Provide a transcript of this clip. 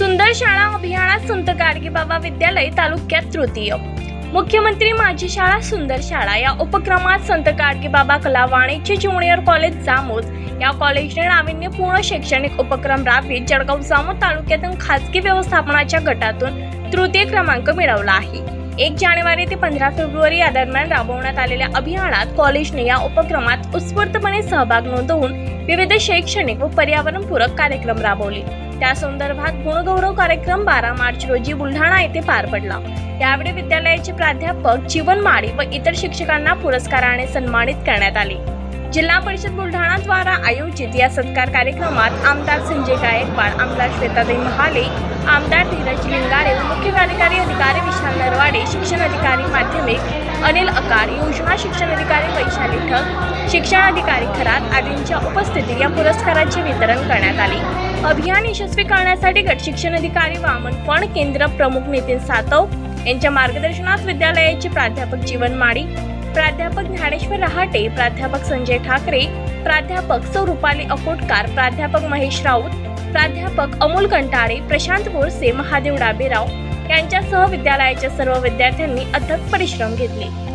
सुंदर शाळा अभियानात संत गाडगेबाबा विद्यालय तालुक्यात तृतीय. मुख्यमंत्री माझी शाळा सुंदर शाळा या उपक्रमात संत गाडगेबाबा कला वाणिज्य ज्युनियर कॉलेज जामोद या कॉलेजने नाविन्यपूर्ण शैक्षणिक उपक्रम राबवित जळगाव जामोद तालुक्यातून खाजगी व्यवस्थापनाच्या गटातून तृतीय क्रमांक मिळवला आहे. एक जानेवारी ते पंधरा फेब्रुवारी या दरम्यान राबवण्यात आलेल्या अभियानात कॉलेजने या उपक्रमात उत्स्फूर्तपणे सहभाग नोंदवून विविध शैक्षणिक व पर्यावरणपूरक कार्यक्रम राबवले. त्या संदर्भात गुणगौरव कार्यक्रम बारा मार्च रोजी बुलढाणा येथे पार पडला. यावेळी विद्यालयाचे प्राध्यापक जीवन माळी व इतर शिक्षकांना पुरस्काराने सन्मानित करण्यात आले. जिल्हा परिषद बुलढाणा द्वारा आयोजित या सत्कार कार्यक्रमात आमदार संजय गायकवाड आमदार श्वेताताई महाले आमदार धीरज लिंगारे मुख्य कार्यकारी अधिकारी विशाल नरवाडे शिक्षण अधिकारी माध्यमिक अनिल अकार योजना शिक्षण अधिकारी वैशाली लेखक शिक्षण अधिकारी खरात आदींच्या उपस्थितीत या पुरस्काराचे वितरण करण्यात आले. अभियान यशस्वी करण्यासाठी गट शिक्षण अधिकारी वामन फण केंद्र प्रमुख नितीन सातव यांच्या मार्गदर्शनात विद्यालयाचे प्राध्यापक जीवन माडी प्राध्यापक ज्ञानेश्वर रहाटे प्राध्यापक संजय ठाकरे प्राध्यापक सौ रुपाली अकोटकार प्राध्यापक महेश राऊत प्राध्यापक अमोल कंटाळे प्रशांत बोरसे महादेव डाबेराव यांच्यासह विद्यालयाच्या सर्व विद्यार्थ्यांनी अथक परिश्रम घेतले.